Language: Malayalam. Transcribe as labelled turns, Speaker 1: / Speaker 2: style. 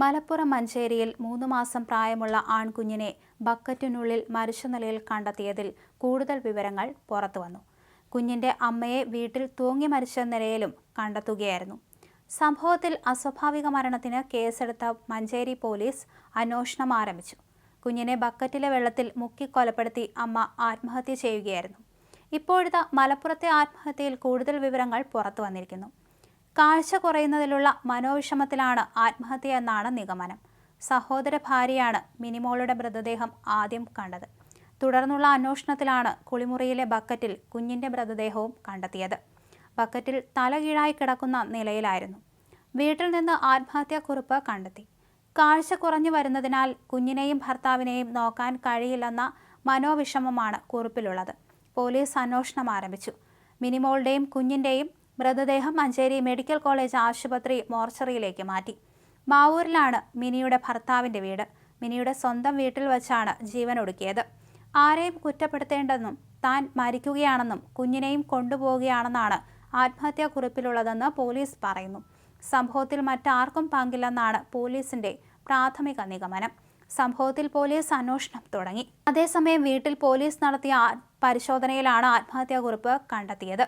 Speaker 1: മലപ്പുറം മഞ്ചേരിയിൽ മൂന്ന് മാസം പ്രായമുള്ള ആൺകുഞ്ഞിനെ ബക്കറ്റിനുള്ളിൽ മരിച്ച നിലയിൽ കണ്ടെത്തിയതിൽ കൂടുതൽ വിവരങ്ങൾ പുറത്തുവന്നു കുഞ്ഞിന്റെ അമ്മയെ വീട്ടിൽ തൂങ്ങി മരിച്ച നിലയിലും കണ്ടെത്തുകയായിരുന്നു. സംഭവത്തിൽ അസ്വാഭാവിക മരണത്തിന് കേസെടുത്ത മഞ്ചേരി പോലീസ് അന്വേഷണം ആരംഭിച്ചു. കുഞ്ഞിനെ ബക്കറ്റിലെ വെള്ളത്തിൽ മുക്കി കൊലപ്പെടുത്തി അമ്മ ആത്മഹത്യ ചെയ്യുകയായിരുന്നു. ഇപ്പോഴത്തെ മലപ്പുറത്തെ ആത്മഹത്യയിൽ കൂടുതൽ വിവരങ്ങൾ പുറത്തു വന്നിരിക്കുന്നു. കാഴ്ച കുറയുന്നതിലുള്ള മനോവിഷമത്തിലാണ് ആത്മഹത്യ എന്നാണ് നിഗമനം. സഹോദര ഭാര്യയാണ് മിനിമോളുടെ മൃതദേഹം ആദ്യം കണ്ടത്. തുടർന്നുള്ള അന്വേഷണത്തിലാണ് കുളിമുറിയിലെ ബക്കറ്റിൽ കുഞ്ഞിന്റെ മൃതദേഹവും കണ്ടെത്തിയത്. ബക്കറ്റിൽ തലകീഴായി കിടക്കുന്ന നിലയിലായിരുന്നു. വീട്ടിൽ നിന്ന് ആത്മഹത്യാക്കുറിപ്പ് കണ്ടെത്തി. കാഴ്ച കുറഞ്ഞു വരുന്നതിനാൽ കുഞ്ഞിനെയും ഭർത്താവിനെയും നോക്കാൻ കഴിയില്ലെന്ന മനോവിഷമമാണ് കുറിപ്പിലുള്ളത്. പോലീസ് അന്വേഷണം ആരംഭിച്ചു. മിനിമോളുടെയും കുഞ്ഞിന്റെയും മൃതദേഹം മഞ്ചേരി മെഡിക്കൽ കോളേജ് ആശുപത്രി മോർച്ചറിയിലേക്ക് മാറ്റി. മാവൂരിലാണ് മിനിയുടെ ഭർത്താവിന്റെ വീട്. മിനിയുടെ സ്വന്തം വീട്ടിൽ വച്ചാണ് ജീവൻ ഒടുക്കിയത് ആരെയും കുറ്റപ്പെടുത്തേണ്ടെന്നും താൻ മരിക്കുകയാണെന്നും കുഞ്ഞിനെയും കൊണ്ടുപോവുകയാണെന്നാണ് ആത്മഹത്യാക്കുറിപ്പിലുള്ളതെന്ന് പോലീസ് പറയുന്നു. സംഭവത്തിൽ മറ്റാർക്കും പങ്കില്ലെന്നാണ് പോലീസിന്റെ പ്രാഥമിക നിഗമനം. സംഭവത്തിൽ പോലീസ് അന്വേഷണം തുടങ്ങി. അതേസമയം വീട്ടിൽ പോലീസ് നടത്തിയ പരിശോധനയിലാണ് പരിശോധനയിലാണ് ആത്മഹത്യാക്കുറിപ്പ് കണ്ടെത്തിയത്.